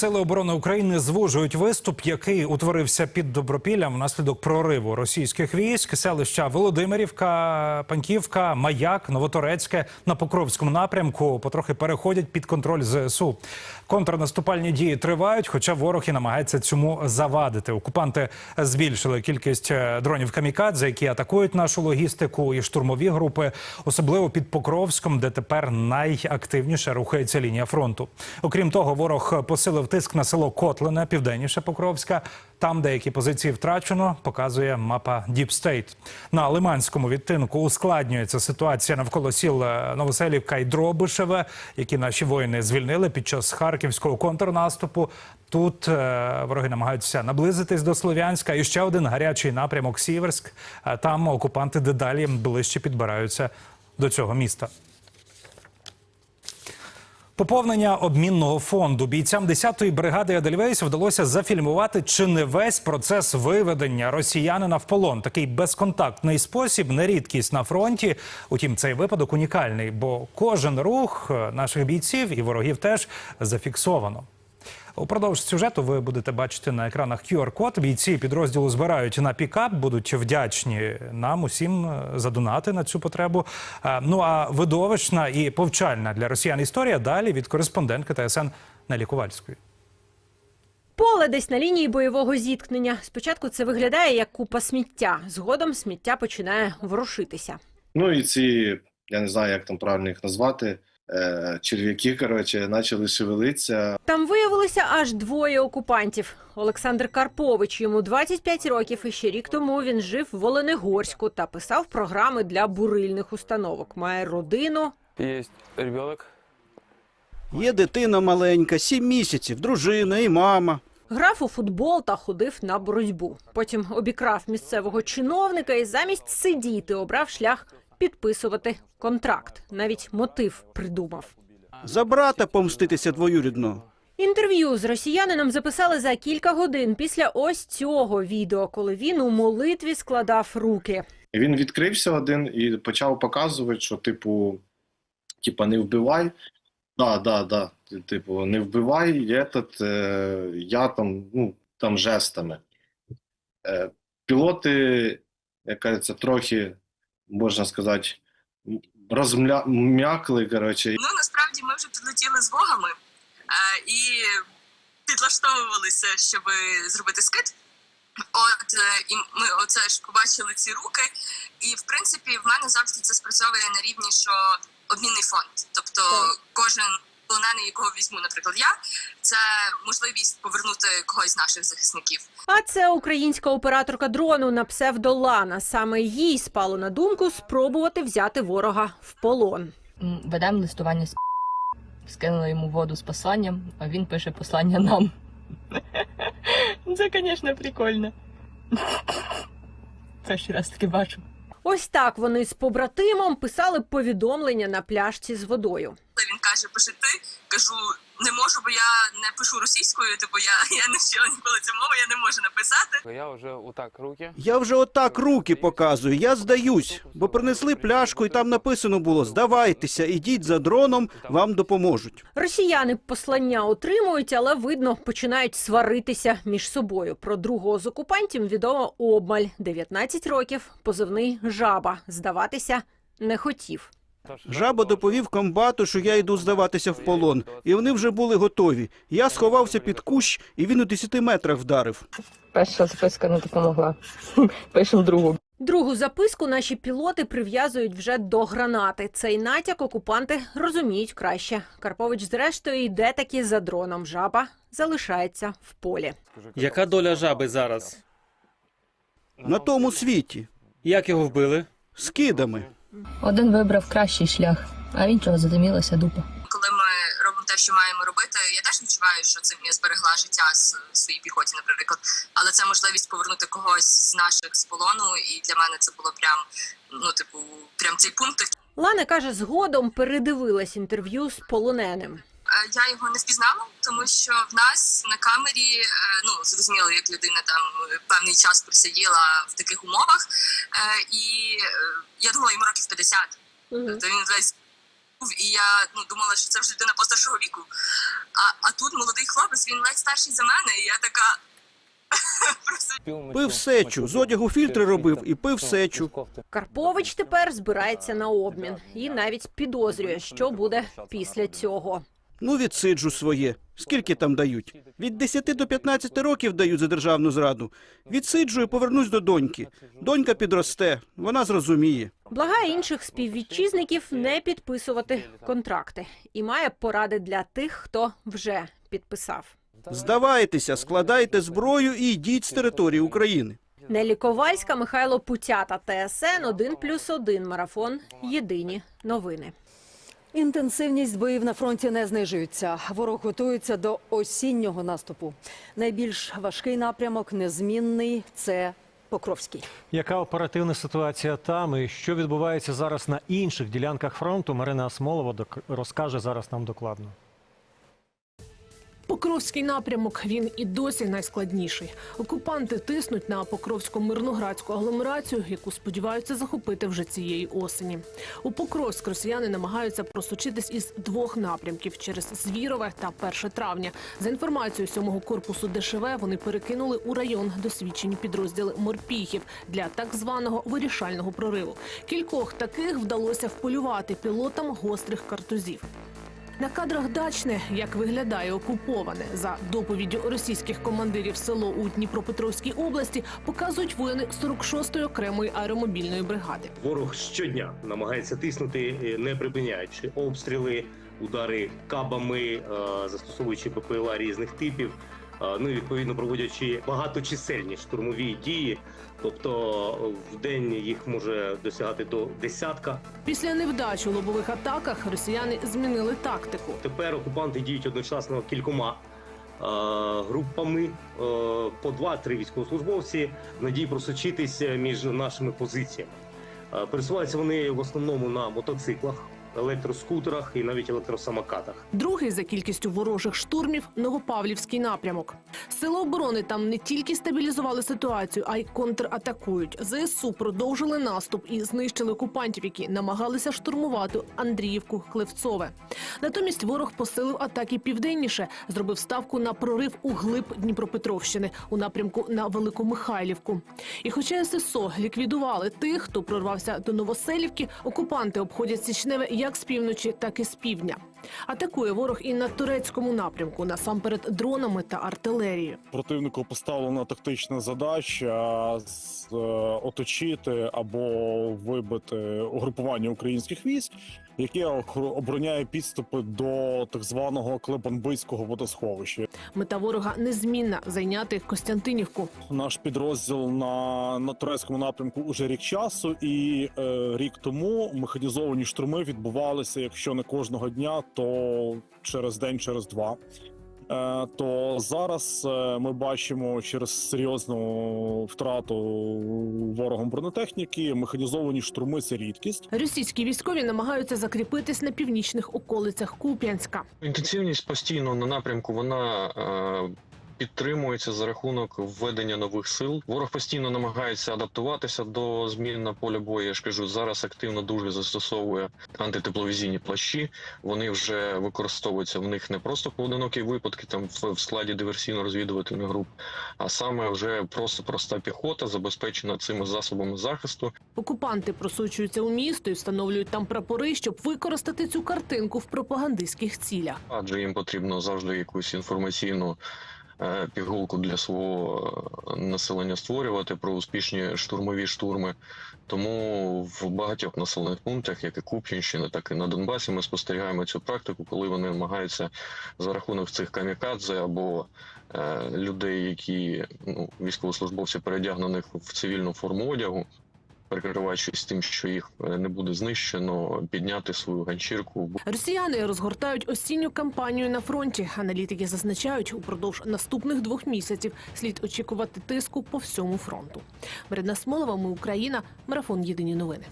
Сили оборони України звужують виступ, який утворився під Добропіллям внаслідок прориву російських військ. Селища Володимирівка, Паньківка, Маяк, Новоторецьке на Покровському напрямку потрохи переходять під контроль ЗСУ. Контрнаступальні дії тривають, хоча ворог і намагається цьому завадити. Окупанти збільшили кількість е, дронів камікадзе, які атакують нашу логістику і штурмові групи, особливо під Покровськом, де тепер найактивніше рухається лінія фронту. Окрім того, ворог посилив тиск на село Котлине, південніше Покровська. Там деякі позиції втрачено, показує мапа State. На Лиманському відтинку ускладнюється ситуація навколо сіл е, Новоселівка і Дробишеве, які наші воїни звільнили під час харківського контрнаступу. Тут е, вороги намагаються наблизитись до Слов'янська. І ще один гарячий напрямок Сіверськ. Е, Там окупанти дедалі ближче підбираються до цього міста. Поповнення обмінного фонду бійцям 10-ї бригади Едельвейс вдалося зафільмувати чи не весь процес виведення росіянина в полон. Такий безконтактний спосіб не рідкість на фронті. Утім, цей випадок унікальний, бо кожен рух е, наших бійців і ворогів теж зафіксовано. Упродовж сюжету ви будете бачити на екранах QR-код. Бійці підрозділу збирають на пікап, будуть вдячні нам усім е, за донати на цю потребу. Е, Ну а видовищна і повчальна для росіян історія далі від кореспондентки ТСН Нелі Ковальської. Поле десь на лінії бойового зіткнення. Спочатку це виглядає як купа сміття. Згодом сміття починає ворушитися. Ну і ці, я не знаю, як там правильно їх назвати, черв'яки, коротше, почали шевелитися. Там виявилося аж двоє окупантів. Олександр Карпович, йому 25 років, і ще рік тому він жив в Оленегорську та писав програми для бурильних установок. Має родину. Есть ребенок. Є дитина маленька, сім місяців, дружина і мама. Грав у футбол та ходив на боротьбу. Потім обікрав місцевого чиновника і замість сидіти обрав шлях підписувати контракт. Навіть мотив придумав. За брата помститися двоюрідно. Інтерв'ю з росіянином записали за кілька годин після ось цього відео, коли він у молитві складав руки. Він відкрився один і почав показувати, що, типу, типа, не вбивай. Да, да, да. Типу, не вбивай, этот, е, я там, ну, там жестами. Е, пілоти, як кажеться, трохи, можна сказати, розм'якли, коротше, Ну насправді ми вже підлетіли з вогами е, і підлаштовувалися, щоб зробити скид. От е, і ми оце ж побачили ці руки, і в принципі в мене завжди це спрацьовує на рівні, що обмінний фонд. Тобто кожен полонений, якого візьму, наприклад, я це можливість повернути когось з наших захисників. А це українська операторка дрону на псевдолана. Саме їй спало на думку спробувати взяти ворога в полон. Ведемо листування з скинули йому воду з посланням, а він пише послання нам. Це, звісно, прикольно. Перший раз таки бачу. Ось так вони з побратимом писали повідомлення на пляшці з водою. Каже, пиши ти, кажу, не можу, бо я не пишу російською, типу я, я не вчила ніколи цю мову, я не можу написати. Я уже вот так руки. Я вже отак руки показую, я здаюсь, бо принесли пляшку, і там написано було: здавайтеся, ідіть за дроном, вам допоможуть. Росіяни послання отримують, але видно починають сваритися між собою. Про другого з окупантів відомо обмаль 19 років, позивний жаба. Здаватися не хотів. Жаба доповів комбату, що я йду здаватися в полон, і вони вже були готові. Я сховався під кущ, і він у 10 метрах вдарив. Перша записка не допомогла. Пишемо другу. Другу записку наші пілоти прив'язують вже до гранати. Цей натяк окупанти розуміють краще. Карпович, зрештою, йде таки за дроном. Жаба залишається в полі. Яка доля жаби зараз? На тому світі. Як його вбили? Скидами. Один вибрав кращий шлях, а іншого задимілася дупа. Коли ми робимо те, що маємо робити, я теж відчуваю, що це мені зберегла життя з своїй піхоті, наприклад. Але це можливість повернути когось з наших з полону, і для мене це було прям ну, типу, прям цей пункт. Лана каже, згодом передивилась інтерв'ю з полоненим. Я його не впізнала, тому що в нас на камері е, ну зрозуміло, як людина там е, певний час просиділа в таких умовах, Е, і я думала, йому років 50. Тобто він весь був, і я ну думала, що це вже людина постаршого віку. А, а тут молодий хлопець, він ледь старший за мене, і я така. Пив сечу, з одягу фільтри робив і пив сечу. Карпович тепер збирається на обмін і навіть підозрює, що буде після цього. Ну, відсиджу своє. Скільки там дають? Від 10 до 15 років дають за державну зраду. Відсиджу і повернусь до доньки. Донька підросте, вона зрозуміє. Благає інших співвітчизників не підписувати контракти і має поради для тих, хто вже підписав. Здавайтеся, складайте зброю і йдіть з території України. Нелі Ковальська, Михайло Путята, ТСН 1+,1 Марафон. Єдині новини. Інтенсивність боїв на фронті не знижується. Ворог готується до осіннього наступу. Найбільш важкий напрямок, незмінний це Покровський. Яка оперативна ситуація там і що відбувається зараз на інших ділянках фронту? Марина Асмолова розкаже зараз нам докладно. Покровський напрямок він і досі найскладніший. Окупанти тиснуть на Покровсько-мирноградську агломерацію, яку сподіваються захопити вже цієї осені. У Покровськ росіяни намагаються просочитись із двох напрямків через Звірове та 1 травня. За інформацією сьомого корпусу ДШВ, вони перекинули у район досвідчені підрозділи морпіхів для так званого вирішального прориву. Кількох таких вдалося вполювати пілотам гострих картузів. На кадрах дачне, як виглядає окуповане за доповіддю російських командирів село у Дніпропетровській області, показують воїни 46-ї окремої аеромобільної бригади. Ворог щодня намагається тиснути, е, не припиняючи обстріли, удари кабами, е, застосовуючи ППЛА різних типів. Е, Ну і відповідно проводячи багаточисельні штурмові дії, тобто е, в день їх може досягати до десятка. Після невдач у лобових атаках росіяни змінили тактику. Тепер окупанти діють одночасно кількома е, групами по два-три військовослужбовці в надії просочитися між нашими позиціями. Пересуваються вони в основному на мотоциклах, електроскутерах і навіть електросамокатах. Другий за кількістю ворожих штурмів Новопавлівський напрямок. Сили оборони там не тільки стабілізували ситуацію, а й контратакують. ЗСУ продовжили наступ і знищили окупантів, які намагалися штурмувати Андріївку Клевцове. Натомість ворог посилив атаки південніше, зробив ставку на прорив у глиб Дніпропетровщини у напрямку на Великомихайлівку. І хоча ССО ліквідували тих, хто прорвався до Новоселівки, окупанти обходять Січневе як з півночі, так і з півдня. Атакує ворог і на турецькому напрямку, насамперед дронами та артилерією. Противнику поставлена тактична задача з, е, оточити або вибити угрупування українських військ, яке обороняє підступи до так званого Клепанбийського водосховища. Мета ворога незмінна зайняти Костянтинівку. Наш підрозділ на, на турецькому напрямку уже рік часу, і е, рік тому механізовані штурми відбувалися, якщо не кожного дня, то через день, через два. Е, то зараз е, ми бачимо через серйозну втрату ворогом бронетехніки, механізовані штурми це рідкість. Російські військові намагаються закріпитись на північних околицях Куп'янська. Інтенсивність постійно на напрямку вона е, підтримується за рахунок введення нових сил. Ворог постійно намагається адаптуватися до змін на полі бою. Я ж кажу, зараз активно дуже застосовує антитепловізійні плащі. Вони вже використовуються в них не просто поодинокі випадки там в, складі диверсійно-розвідувальних груп, а саме вже просто проста піхота, забезпечена цими засобами захисту. Окупанти просочуються у місто і встановлюють там прапори, щоб використати цю картинку в пропагандистських цілях. адже їм потрібно завжди якусь інформаційну пігулку для свого е, населення створювати про успішні штурмові штурми. Тому в багатьох населених пунктах, як і Куп'янщина, так і на Донбасі, ми спостерігаємо цю практику, коли вони намагаються за рахунок цих камікадзе або е, людей, які ну, військовослужбовці передягнених в цивільну форму одягу. Прикриваючись тим, що їх е, не буде знищено, підняти свою ганчірку Росіяни розгортають осінню кампанію на фронті. Аналітики зазначають, упродовж наступних двох місяців слід очікувати тиску по всьому фронту. Марина Смолова, ми Україна, марафон Єдині новини.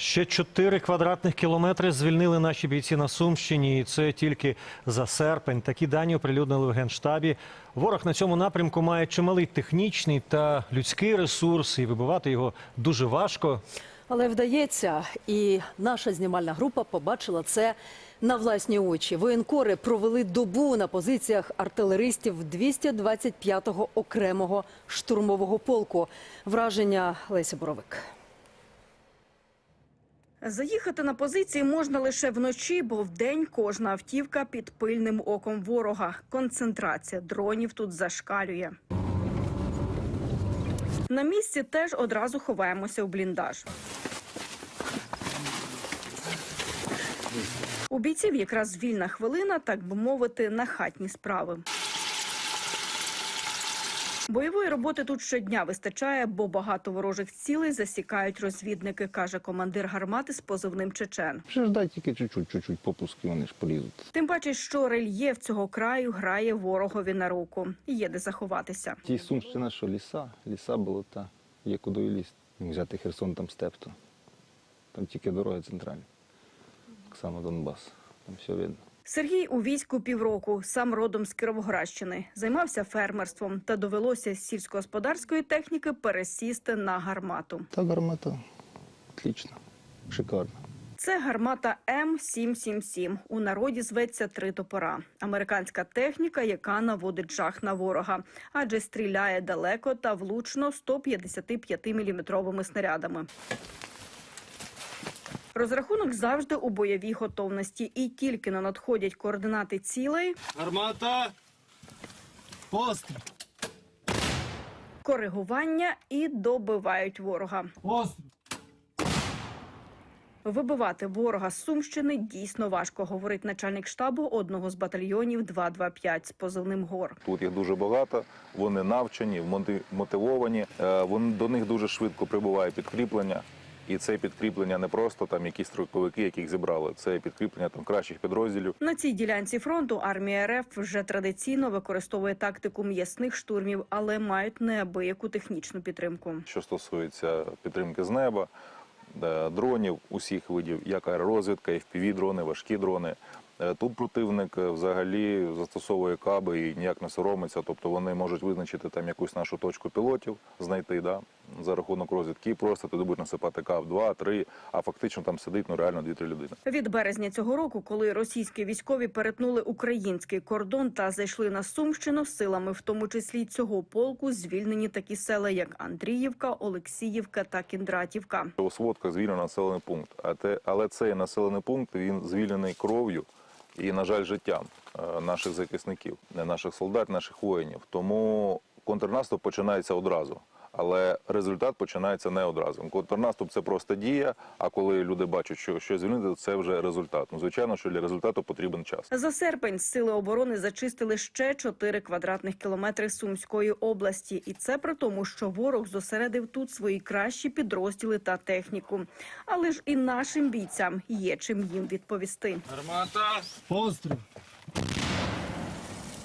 Ще 4 квадратних кілометри звільнили наші бійці на Сумщині, і це тільки за серпень. Такі дані оприлюднили в Генштабі. Ворог на цьому напрямку має чималий технічний та людський ресурс, і вибивати його дуже важко. Але вдається, і наша знімальна група побачила це На власні очі воєнкори провели добу на позиціях артилеристів 225-го окремого штурмового полку. Враження Леся Боровик. Заїхати на позиції можна лише вночі, бо вдень кожна автівка під пильним оком ворога. Концентрація дронів тут зашкалює. На місці теж одразу ховаємося у бліндаж. У бійців якраз вільна хвилина, так би мовити, на хатні справи. Бойової роботи тут щодня вистачає, бо багато ворожих цілей засікають розвідники, каже командир гармати з позивним Чечен. Ще ж дай тільки чуть-чуть, чуть-чуть попуски, вони ж полізуть. Тим паче, що рельєф цього краю грає ворогові на руку. Є де заховатися. Ті Сумщина, що ліса, ліса, болота, є куди і лізти. Взяти Херсон, там степ, то там тільки дороги центральні. Так само Донбас, там все видно. Сергій у війську півроку, сам родом з Кіровоградщини, займався фермерством та довелося з сільськогосподарської техніки пересісти на гармату. Та гармата отлично, шикарно. Це гармата М777. У народі зветься три топора. Американська техніка, яка наводить жах на ворога, адже стріляє далеко та влучно 155-мм снарядами. Розрахунок завжди у бойовій готовності, і тільки не надходять координати цілей. Гармата! Постріл! коригування і добивають ворога. Постріл! Вибивати ворога з Сумщини дійсно важко, говорить начальник штабу одного з батальйонів 225 з позивним гор. Тут їх дуже багато, вони навчені, мотивовані. е, Вони до них дуже швидко прибуває підкріплення. І це підкріплення не просто там якісь строковики, яких зібрали. Це підкріплення там кращих підрозділів. На цій ділянці фронту армія РФ вже традиційно використовує тактику м'ясних штурмів, але мають неабияку технічну підтримку. Що стосується підтримки з неба, е, дронів усіх видів, як аеророзвідка, fpv дрони, важкі дрони. Е, Тут противник е, взагалі застосовує каби і ніяк не соромиться. Тобто вони можуть визначити там якусь нашу точку пілотів, знайти да, за рахунок розвідки, і просто туди будуть насипати кап 2, 3, а фактично там сидить ну реально 2-3 людини. Від березня цього року, коли російські військові перетнули український кордон та зайшли на Сумщину, силами, в тому числі цього полку, звільнені такі села, як Андріївка, Олексіївка та Кіндратівка. У сводках звільнено населений пункт, а те, але цей населений пункт він звільнений кров'ю і, на жаль, життям е, наших захисників, не наших солдат, наших воїнів. Тому контрнаступ починається одразу. Але результат починається не одразу. Контрнаступ це просто дія. А коли люди бачать, що щось звільнити, це вже результат. Ну звичайно, що для результату потрібен час. За серпень сили оборони зачистили ще 4 квадратних кілометри Сумської області, і це при тому, що ворог зосередив тут свої кращі підрозділи та техніку. Але ж і нашим бійцям є чим їм відповісти. Гармата! Постріл!